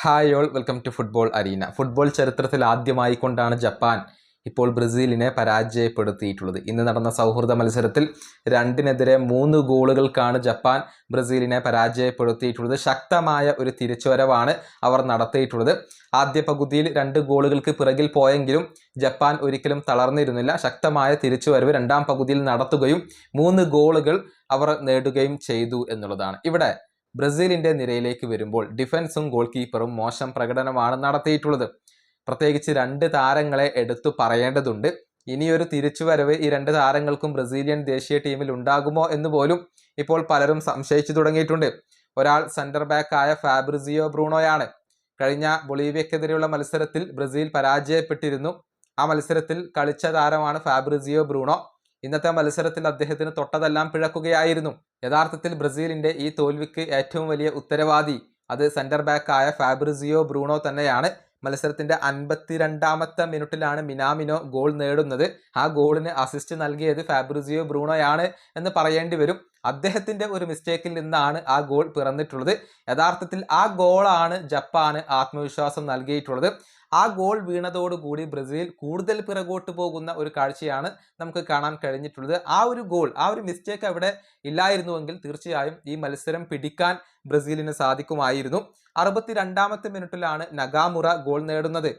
Hi all welcome to football arena football ചരിത്രത്തിൽ ആദ്യമായി കൊണ്ടാണ് ജപ്പാൻ ഇപ്പോൾ ബ്രസീലിനെ പരാജയപ്പെടുത്തിയിട്ടുള്ളത്. ഇന്ന് നടന്ന സൗഹൃദ മത്സരത്തിൽ രണ്ടിനെതിരെ മൂന്ന് ഗോളുകൾക്കാണ് ജപ്പാൻ ബ്രസീലിനെ പരാജയപ്പെടുത്തിയിട്ടുള്ളത്. ശക്തമായ ഒരു തിരിച്ചുവരവാണ് അവർ നടത്തിയിട്ടുള്ളത്. ആദ്യ പകുതിയിൽ രണ്ട് ഗോളുകൾക്ക് പിറകിൽ പോയെങ്കിലും ജപ്പാൻ ഒരിക്കലും തളർന്നിരുന്നില്ല. ശക്തമായ തിരിച്ചുവരവ് രണ്ടാം പകുതിയിൽ നടത്തുകയും മൂന്ന് ഗോളുകൾ അവർ നേടുകയും ചെയ്തു എന്നുള്ളതാണ്. ഇവിടെ ബ്രസീലിന്റെ നിരയിലേക്ക് വരുമ്പോൾ ഡിഫൻസും ഗോൾ കീപ്പറും മോശം പ്രകടനമാണ് നടത്തിയിട്ടുള്ളത്. പ്രത്യേകിച്ച് രണ്ട് താരങ്ങളെ എടുത്തു പറയേണ്ടതുണ്ട്. ഇനിയൊരു തിരിച്ചുവരവ് ഈ രണ്ട് താരങ്ങൾക്കും ബ്രസീലിയൻ ദേശീയ ടീമിൽ ഉണ്ടാകുമോ എന്ന് പോലും ഇപ്പോൾ പലരും സംശയിച്ചു തുടങ്ങിയിട്ടുണ്ട്. ഒരാൾ സെന്റർ ബാക്ക് ആയ ഫാബ്രിസിയോ ബ്രൂണോയാണ്. കഴിഞ്ഞ ബൊളീവിയക്കെതിരെയുള്ള മത്സരത്തിൽ ബ്രസീൽ പരാജയപ്പെട്ടിരുന്നു. ആ മത്സരത്തിൽ കളിച്ച താരമാണ് ഫാബ്രിസിയോ ബ്രൂണോ. ഇന്നത്തെ മത്സരത്തിൽ അദ്ദേഹത്തിന് തൊട്ടതെല്ലാം പിഴക്കുകയായിരുന്നു. യഥാർത്ഥത്തിൽ ബ്രസീലിന്റെ ഈ തോൽവിക്ക് ഏറ്റവും വലിയ ഉത്തരവാദി അത് സെന്റർ ബാക്ക് ആയ ഫാബ്രിസിയോ ബ്രൂണോ തന്നെയാണ്. മത്സരത്തിന്റെ അൻപത്തിരണ്ടാമത്തെ മിനിറ്റിലാണ് മിനാമിനോ ഗോൾ നേടുന്നത്. ആ ഗോളിന് അസിസ്റ്റ് നൽകിയത് ഫാബ്രിസിയോ ബ്രൂണോയാണ് എന്ന് പറയേണ്ടി വരും. അദ്ദേഹത്തിന്റെ ഒരു മിസ്റ്റേക്കിൽ നിന്നാണ് ആ ഗോൾ പിറന്നിട്ടുള്ളത്. യഥാർത്ഥത്തിൽ ആ ഗോളാണ് ജപ്പാന് ആത്മവിശ്വാസം നൽകിയിട്ടുള്ളത്. ആ ഗോൾ വീണതോടുകൂടി ബ്രസീൽ കൂടുതൽ പിറകോട്ട് പോകുന്ന ഒരു കാഴ്ചയാണ് നമുക്ക് കാണാൻ കഴിഞ്ഞിട്ടുള്ളത്. ആ ഒരു ഗോൾ ആ ഒരു മിസ്റ്റേക്ക് അവിടെ ഇല്ലായിരുന്നുവെങ്കിൽ തീർച്ചയായും ഈ മത്സരം പിടിക്കാൻ ബ്രസീലിന് സാധിക്കുമായിരുന്നു. അറുപത്തിരണ്ടാമത്തെ മിനിറ്റിലാണ് നഗാമുറ ഗോൾ നേടുന്നത്.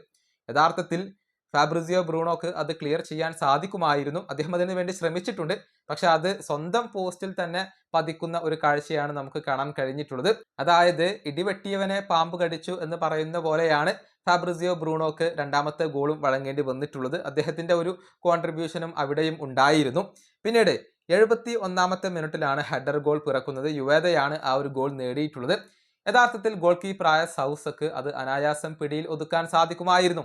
യഥാർത്ഥത്തിൽ ഫാബ്രിസിയോ ബ്രൂണോക്ക് അത് ക്ലിയർ ചെയ്യാൻ സാധിക്കുമായിരുന്നു. അദ്ദേഹം അതിനു വേണ്ടി ശ്രമിച്ചിട്ടുണ്ട്. പക്ഷെ അത് സ്വന്തം പോസ്റ്റിൽ തന്നെ പതിക്കുന്ന ഒരു കാഴ്ചയാണ് നമുക്ക് കാണാൻ കഴിഞ്ഞിട്ടുള്ളത്. അതായത് ഇടിവെട്ടിയവനെ പാമ്പ് കടിച്ചു എന്ന് പറയുന്ന പോലെയാണ് ഫാബ്രിസിയോ ബ്രൂണോക്ക് രണ്ടാമത്തെ ഗോളും വഴങ്ങേണ്ടി വന്നിട്ടുള്ളത്. അദ്ദേഹത്തിന്റെ ഒരു കോൺട്രിബ്യൂഷനും അവിടെയും ഉണ്ടായിരുന്നു. പിന്നീട് എഴുപത്തി ഒന്നാമത്തെ മിനിറ്റിലാണ് ഹെഡർ ഗോൾ പിറക്കുന്നത്. യുവേദയാണ് ആ ഒരു ഗോൾ നേടിയിട്ടുള്ളത്. യഥാർത്ഥത്തിൽ ഗോൾ കീപ്പറായ സൗസക്ക് അത് അനായാസം പിടിയിൽ ഒതുക്കാൻ സാധിക്കുമായിരുന്നു.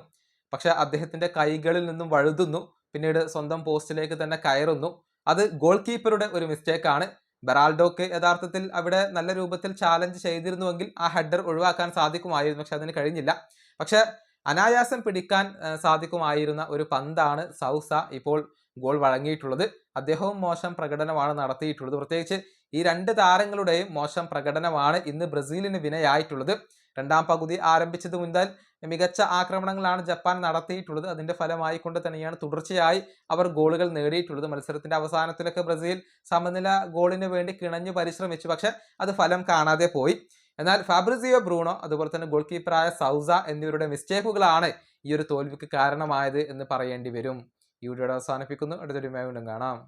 പക്ഷെ അദ്ദേഹത്തിന്റെ കൈകളിൽ നിന്നും വഴുതുന്നു പിന്നീട് സ്വന്തം പോസ്റ്റിലേക്ക് തന്നെ കയറുന്നു. അത് ഗോൾ കീപ്പറുടെ ഒരു മിസ്റ്റേക്കാണ് ബെറാൾഡോക്ക് യഥാർത്ഥത്തിൽ അവിടെ നല്ല രൂപത്തിൽ ചാലഞ്ച് ചെയ്തിരുന്നുവെങ്കിൽ ആ ഹെഡർ ഒഴിവാക്കാൻ സാധിക്കുമായിരുന്നു പക്ഷെ അതിന് കഴിഞ്ഞില്ല. പക്ഷെ അനായാസം പിടിക്കാൻ സാധിക്കുമായിരുന്ന ഒരു പന്താണ് സൗസ ഇപ്പോൾ ഗോൾ വഴങ്ങിയിട്ടുള്ളത്. അദ്ദേഹവും മോശം പ്രകടനമാണ് നടത്തിയിട്ടുള്ളത്. പ്രത്യേകിച്ച് ഈ രണ്ട് താരങ്ങളുടെയും മോശം പ്രകടനമാണ് ഇന്ന് ബ്രസീലിന് വിനയായിട്ടുള്ളത്. രണ്ടാം പകുതി ആരംഭിച്ചത് മുതൽ മികച്ച ആക്രമണങ്ങളാണ് ജപ്പാൻ നടത്തിയിട്ടുള്ളത്. അതിന്റെ ഫലമായി കൊണ്ട് തന്നെയാണ് തുടർച്ചയായി അവർ ഗോളുകൾ നേടിയിട്ടുള്ളത്. മത്സരത്തിന്റെ അവസാനത്തിലൊക്കെ ബ്രസീൽ സമനില ഗോളിന് വേണ്ടി കിണഞ്ഞു പരിശ്രമിച്ചു. പക്ഷെ അത് ഫലം കാണാതെ പോയി. എന്നാൽ ഫാബ്രിസിയോ ബ്രൂണോ അതുപോലെ തന്നെ ഗോൾ കീപ്പറായ സൗസ എന്നിവരുടെ മിസ്റ്റേക്കുകളാണ് ഈ ഒരു തോൽവിക്ക് കാരണമായത് എന്ന് പറയേണ്ടി വരും. ഈ വീഡിയോ അവസാനിപ്പിക്കുന്നു. അടുത്തൊരു വീണ്ടും കാണാം.